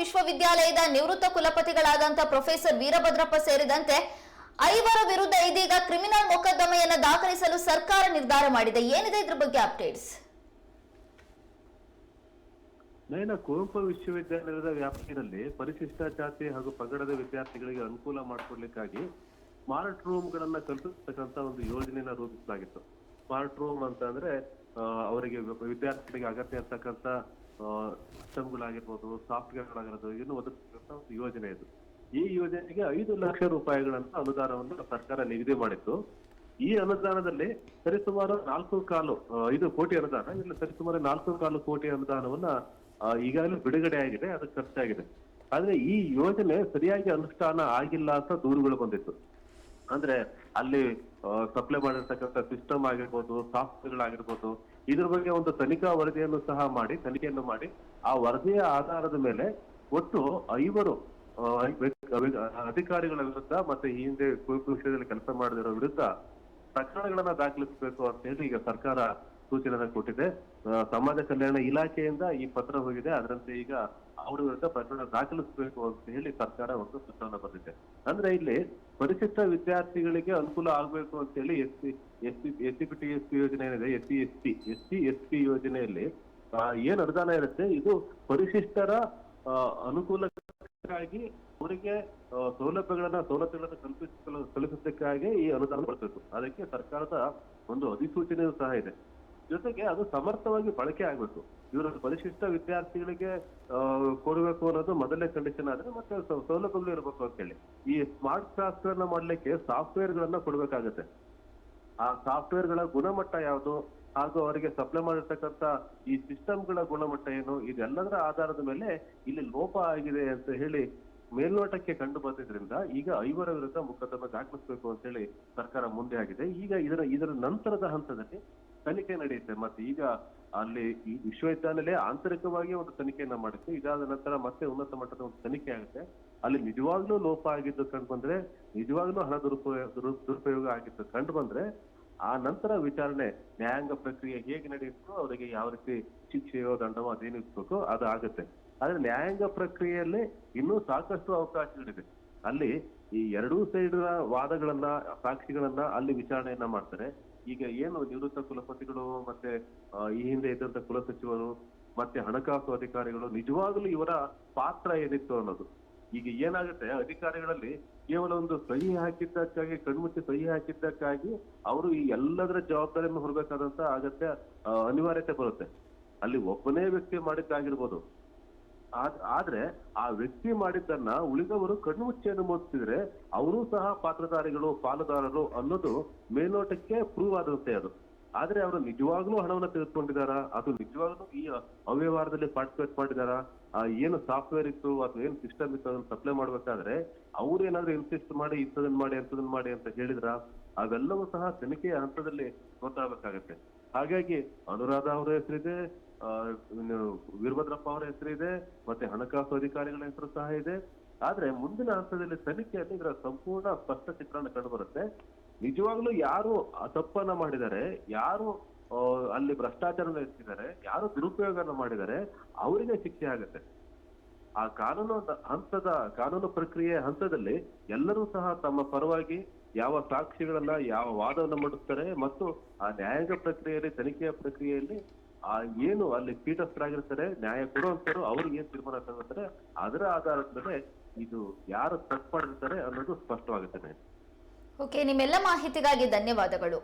ವಿಶ್ವವಿದ್ಯಾಲಯದ ನಿವೃತ್ತ ಕುಲಪತಿಗಳಾದಂಥ ಪ್ರೊಫೆಸರ್ ವೀರಭದ್ರಪ್ಪ ಸೇರಿದಂತೆ ಐವರ ವಿರುದ್ಧ ಇದೀಗ ಕ್ರಿಮಿನಲ್ ಮೊಕದ್ದಮೆಯನ್ನ ದಾಖಲಿಸಲು ಸರ್ಕಾರ ನಿರ್ಧಾರ ಮಾಡಿದೆ. ಏನಿದೆ ಇದ್ರ ಬಗ್ಗೆ ಅಪ್ಡೇಟ್ಸ್? ನಯನ ಕುವೆಂಪು ವಿಶ್ವವಿದ್ಯಾಲಯದ ವ್ಯಾಪ್ತಿಯಲ್ಲಿ ಪರಿಶಿಷ್ಟ ಜಾತಿ ಹಾಗೂ ಪಗಡದ ವಿದ್ಯಾರ್ಥಿಗಳಿಗೆ ಅನುಕೂಲ ಮಾಡಿಕೊಡ್ಲಿಕ್ಕಾಗಿ ಸ್ಮಾರ್ಟ್ ರೂಮ್ ಗಳನ್ನ ಕಲ್ಪಿಸ್ತಕ್ಕಂತ ಒಂದು ಯೋಜನೆಯನ್ನ ರೂಪಿಸಲಾಗಿತ್ತು. ಸ್ಮಾರ್ಟ್ ರೂಮ್ ಅಂತ ಅಂದ್ರೆ ಅವರಿಗೆ ವಿದ್ಯಾರ್ಥಿಗಳಿಗೆ ಅಗತ್ಯ ಇರ್ತಕ್ಕಂತ ಸಿಸ್ಟಮ್ಗಳಾಗಿರ್ಬೋದು, ಸಾಫ್ಟ್ವೇರ್ಗಳಾಗಿರ್ಬೋದು ಇದನ್ನು ಒದಗಿಸ್ತಕ್ಕಂತ ಒಂದು ಯೋಜನೆ ಇದು. ಈ ಯೋಜನೆಗೆ ಐದು ಲಕ್ಷ ರೂಪಾಯಿಗಳನ್ನ ಅನುದಾನವನ್ನು ಸರ್ಕಾರ ನಿಗದಿ ಮಾಡಿತ್ತು. ಈ ಅನುದಾನದಲ್ಲಿ ಸರಿಸುಮಾರು ನಾಲ್ಕು ಕಾಲು ಐದು ಕೋಟಿ ಅನುದಾನ, ಇಲ್ಲಿ ಸರಿಸುಮಾರು ನಾಲ್ಕು ಕಾಲು ಕೋಟಿ ಅನುದಾನವನ್ನ ಈಗಾಗಲೇ ಬಿಡುಗಡೆ ಆಗಿದೆ, ಅದು ಖರ್ಚಾಗಿದೆ. ಆದ್ರೆ ಈ ಯೋಜನೆ ಸರಿಯಾಗಿ ಅನುಷ್ಠಾನ ಆಗಿಲ್ಲ ಅಂತ ದೂರುಗಳು ಬಂದಿತ್ತು. ಅಂದ್ರೆ ಅಲ್ಲಿ ಸಪ್ಲೈ ಮಾಡಿರ್ತಕ್ಕಂಥ ಸಿಸ್ಟಮ್ ಆಗಿರ್ಬೋದು ಸಾಫ್ಟ್ವೇರ್ಗಳಾಗಿರ್ಬೋದು ಇದ್ರ ಬಗ್ಗೆ ಒಂದು ತನಿಖಾ ವರದಿಯನ್ನು ಸಹ ಮಾಡಿ, ತನಿಖೆಯನ್ನು ಮಾಡಿ, ಆ ವರದಿಯ ಆಧಾರದ ಮೇಲೆ ಒಟ್ಟು ಐವರು ಅಧಿಕಾರಿಗಳ ವಿರುದ್ಧ ಮತ್ತೆ ಈ ಹಿಂದೆ ಕುವೆಂಪು ವಿಷಯದಲ್ಲಿ ಕೆಲಸ ಮಾಡದಿರೋ ವಿರುದ್ಧ ಪ್ರಕರಣಗಳನ್ನ ದಾಖಲಿಸಬೇಕು ಅಂತ ಹೇಳಿ ಈಗ ಸರ್ಕಾರ ಸೂಚನೆಯನ್ನ ಕೊಟ್ಟಿದೆ. ಸಮಾಜ ಕಲ್ಯಾಣ ಇಲಾಖೆಯಿಂದ ಈ ಪತ್ರ ಹೋಗಿದೆ. ಅದರಂತೆ ಈಗ ಅವರ ವಿರುದ್ಧ ಪ್ರಕರಣ ದಾಖಲಿಸಬೇಕು ಅಂತ ಹೇಳಿ ಸರ್ಕಾರ ಒಂದು ಪತ್ರವನ್ನು ಬಂದಿದೆ. ಅಂದ್ರೆ ಇಲ್ಲಿ ಪರಿಶಿಷ್ಟ ವಿದ್ಯಾರ್ಥಿಗಳಿಗೆ ಅನುಕೂಲ ಆಗ್ಬೇಕು ಅಂತ ಹೇಳಿ S C S C S C T S P ಯೋಜನೆ ಏನಿದೆ, S C, S T, S C, S P ಯೋಜನೆಯಲ್ಲಿ ಏನ್ ಅನುದಾನ ಇರುತ್ತೆ? ಇದು ಪರಿಶಿಷ್ಟರ ಅನುಕೂಲಕ್ಕಾಗಿ ಅವರಿಗೆ ಸೌಲಭ್ಯಗಳನ್ನ ಸವಲತ್ತುಗಳನ್ನ ಕಲ್ಪಿಸಲು ಕಲಿಸೋದಕ್ಕಾಗಿ ಈ ಅನುದಾನ ಕೊಡಬೇಕು ಅದಕ್ಕೆ ಸರ್ಕಾರದ ಒಂದು ಅಧಿಸೂಚನೆಯೂ ಸಹ ಇದೆ. ಜೊತೆಗೆ ಅದು ಸಮರ್ಥವಾಗಿ ಬಳಕೆ ಆಗ್ಬೇಕು. ಇವರು ಪರಿಶಿಷ್ಟ ವಿದ್ಯಾರ್ಥಿಗಳಿಗೆ ಕೊಡಬೇಕು ಅನ್ನೋದು ಮೊದಲನೇ ಕಂಡೀಷನ್ ಆದ್ರೆ ಮತ್ತೆ ಸೌಲಭ್ಯಗಳು ಇರಬೇಕು ಅಂತ ಹೇಳಿ ಈ ಸ್ಮಾರ್ಟ್ ಕ್ಲಾಸ್ಗಳನ್ನ ಮಾಡ್ಲಿಕ್ಕೆ ಸಾಫ್ಟ್ವೇರ್ ಗಳನ್ನ ಕೊಡ್ಬೇಕಾಗತ್ತೆ. ಆ ಸಾಫ್ಟ್ವೇರ್ಗಳ ಗುಣಮಟ್ಟ ಯಾವುದು? ಹಾಗೂ ಅವರಿಗೆ ಸಪ್ಲೈ ಮಾಡಿರ್ತಕ್ಕಂಥ ಈ ಸಿಸ್ಟಮ್ಗಳ ಗುಣಮಟ್ಟ ಏನು? ಇದೆಲ್ಲದರ ಆಧಾರದ ಮೇಲೆ ಇಲ್ಲಿ ಲೋಪ ಆಗಿದೆ ಅಂತ ಹೇಳಿ ಮೇಲ್ನೋಟಕ್ಕೆ ಕಂಡು ಬಂದಿದ್ರಿಂದ ಈಗ ಐವರ ವಿರುದ್ಧ ಮೊಕದ್ದಮೆ ದಾಖಲಿಸಬೇಕು ಅಂತ ಹೇಳಿ ಸರ್ಕಾರ ಮುಂದೆ ಆಗಿದೆ. ಈಗ ಇದರ ಇದರ ನಂತರದ ಹಂತದಲ್ಲಿ ತನಿಖೆ ನಡೆಯುತ್ತೆ. ಮತ್ತೆ ಈಗ ಅಲ್ಲಿ ಈ ವಿಶ್ವವಿದ್ಯಾನಿಲಯ ಆಂತರಿಕವಾಗಿ ಒಂದು ತನಿಖೆಯನ್ನ ಮಾಡುತ್ತೆ. ಇದಾದ ನಂತರ ಮತ್ತೆ ಉನ್ನತ ಮಟ್ಟದ ಒಂದು ತನಿಖೆ ಆಗುತ್ತೆ. ಅಲ್ಲಿ ನಿಜವಾಗ್ಲೂ ಲೋಪ ಆಗಿದ್ದು ಕಂಡು ಬಂದ್ರೆ, ನಿಜವಾಗ್ಲೂ ಹಣ ದುರುಪಯೋಗ ದುರು- ದುರುಪಯೋಗ ಆಗಿದ್ದು ಕಂಡು ಬಂದ್ರೆ, ಆ ನಂತರ ವಿಚಾರಣೆ, ನ್ಯಾಯಾಂಗ ಪ್ರಕ್ರಿಯೆ ಹೇಗೆ ನಡೆಯುತ್ತೋ, ಅವರಿಗೆ ಯಾವ ರೀತಿ ಶಿಕ್ಷೆಯೋ, ದಂಡವೋ, ಅದೇನು ಇರ್ಬೇಕು, ಅದು ಆಗುತ್ತೆ. ಆದ್ರೆ ನ್ಯಾಯಾಂಗ ಪ್ರಕ್ರಿಯೆಯಲ್ಲಿ ಇನ್ನೂ ಸಾಕಷ್ಟು ಅವಕಾಶಗಳಿದೆ. ಅಲ್ಲಿ ಈ ಎರಡೂ ಸೈಡ್ ವಾದಗಳನ್ನ, ಸಾಕ್ಷಿಗಳನ್ನ ಅಲ್ಲಿ ವಿಚಾರಣೆಯನ್ನ ಮಾಡ್ತಾರೆ. ಈಗ ಏನು ನಿವೃತ್ತ ಕುಲಪತಿಗಳು ಮತ್ತೆ ಈ ಹಿಂದೆ ಇದ್ದಂತ ಕುಲಸಚಿವರು ಮತ್ತೆ ಹಣಕಾಸು ಅಧಿಕಾರಿಗಳು ನಿಜವಾಗ್ಲೂ ಇವರ ಪಾತ್ರ ಏನಿತ್ತು ಅನ್ನೋದು. ಈಗ ಏನಾಗುತ್ತೆ, ಅಧಿಕಾರಿಗಳಲ್ಲಿ ಕೇವಲ ಒಂದು ಸಹಿ ಹಾಕಿದ್ದಕ್ಕಾಗಿ, ಕಣ್ಮುಚ್ಚಿ ಸಹಿ ಹಾಕಿದ್ದಕ್ಕಾಗಿ ಅವರು ಈ ಎಲ್ಲದರ ಜವಾಬ್ದಾರಿಯನ್ನು ಹೊರಬೇಕಾದಂತ ಅಗತ್ಯ ಅನಿವಾರ್ಯತೆ ಬರುತ್ತೆ. ಅಲ್ಲಿ ಒಬ್ಬನೇ ವ್ಯಕ್ತಿ ಮಾಡಿದ್ದಾಗಿರ್ಬೋದು. ಆದ್ರೆ ಆ ವ್ಯಕ್ತಿ ಮಾಡಿದ್ದನ್ನ ಉಳಿದವರು ಕಣ್ಣುಮುಚ್ಚಿ ಅನುಮೋದಿಸಿದ್ರೆ ಅವರು ಸಹ ಪಾತ್ರಧಾರಿಗಳು, ಪಾಲುದಾರರು ಅನ್ನೋದು ಮೇಲ್ನೋಟಕ್ಕೆ ಪ್ರೂವ್ ಆದಂತೆ ಅದು. ಆದ್ರೆ ಅವರು ನಿಜವಾಗ್ಲೂ ಹಣವನ್ನ ತೆಗೆದುಕೊಂಡಿದಾರ ಅದು ನಿಜವಾಗ್ಲೂ ಈ ಅವ್ಯವಹಾರದಲ್ಲಿ ಪಾರ್ಟಿಸಿಪೇಟ್ ಮಾಡಿದಾರಾ ಆ, ಏನು ಸಾಫ್ಟ್ವೇರ್ ಇತ್ತು ಅಥವಾ ಏನು ಸಿಸ್ಟಮ್ ಇತ್ತು ಅದನ್ನ ಸಪ್ಲೈ ಮಾಡ್ಬೇಕಾದ್ರೆ ಅವ್ರು ಏನಾದ್ರು ಇನ್ಸಿಸ್ಟ್ ಮಾಡಿ ಇಂಥದನ್ನ ಮಾಡಿ ಅಂಥದನ್ನ ಮಾಡಿ ಅಂತ ಹೇಳಿದ್ರ? ಅವೆಲ್ಲವೂ ಸಹ ತನಿಖೆಯ ಹಂತದಲ್ಲಿ ಗೊತ್ತಾಗಬೇಕಾಗತ್ತೆ. ಹಾಗಾಗಿ ಅನುರಾಧ ಅವರ ಹೆಸರಿದೆ ವೀರಭದ್ರಪ್ಪ ಅವರ ಹೆಸರಿದೆ, ಮತ್ತೆ ಹಣಕಾಸು ಅಧಿಕಾರಿಗಳ ಹೆಸರು ಸಹ ಇದೆ. ಆದ್ರೆ ಮುಂದಿನ ಹಂತದಲ್ಲಿ ತನಿಖೆಯಲ್ಲಿ ಇದರ ಸಂಪೂರ್ಣ ಸ್ಪಷ್ಟ ಚಿತ್ರಣ ಕಂಡು ಬರುತ್ತೆ ನಿಜವಾಗ್ಲೂ ಯಾರು ತಪ್ಪನ್ನ ಮಾಡಿದ್ದಾರೆ, ಯಾರು ಅಲ್ಲಿ ಭ್ರಷ್ಟಾಚಾರ ನಡೆಸಿದ್ದಾರೆ ಯಾರು ದುರುಪಯೋಗನ ಮಾಡಿದ್ದಾರೆ, ಅವರಿಗೆ ಶಿಕ್ಷೆ ಆಗುತ್ತೆ. ಆ ಕಾನೂನು ಹಂತದ, ಕಾನೂನು ಪ್ರಕ್ರಿಯೆ ಹಂತದಲ್ಲಿ ಎಲ್ಲರೂ ಸಹ ತಮ್ಮ ಪರವಾಗಿ ಯಾವ ಸಾಕ್ಷಿಗಳನ್ನ, ಯಾವ ವಾದವನ್ನು ಮಾಡುತ್ತಾರೆ ಮತ್ತು ಆ ನ್ಯಾಯಾಂಗ ಪ್ರಕ್ರಿಯೆಯಲ್ಲಿ, ತನಿಖೆಯ ಪ್ರಕ್ರಿಯೆಯಲ್ಲಿ ಆ ಏನು ಅಲ್ಲಿ ಪೀಠಸ್ಥರಾಗಿರ್ತಾರೆ, ನ್ಯಾಯ ಕೊಡುವಂತರು ಅವ್ರಿಗೆ ಏನ್ ತೀರ್ಮಾನ ತಗೋತಾರೆ, ಅದರ ಆಧಾರದ ಮೇಲೆ ಇದು ಯಾರು ತಪ್ಪು ಮಾಡಿರ್ತಾರೆ ಅನ್ನೋದು ಸ್ಪಷ್ಟವಾಗುತ್ತದೆ. ಓಕೆ, ನಿಮ್ಮೆಲ್ಲ ಮಾಹಿತಿಗಾಗಿ ಧನ್ಯವಾದಗಳು.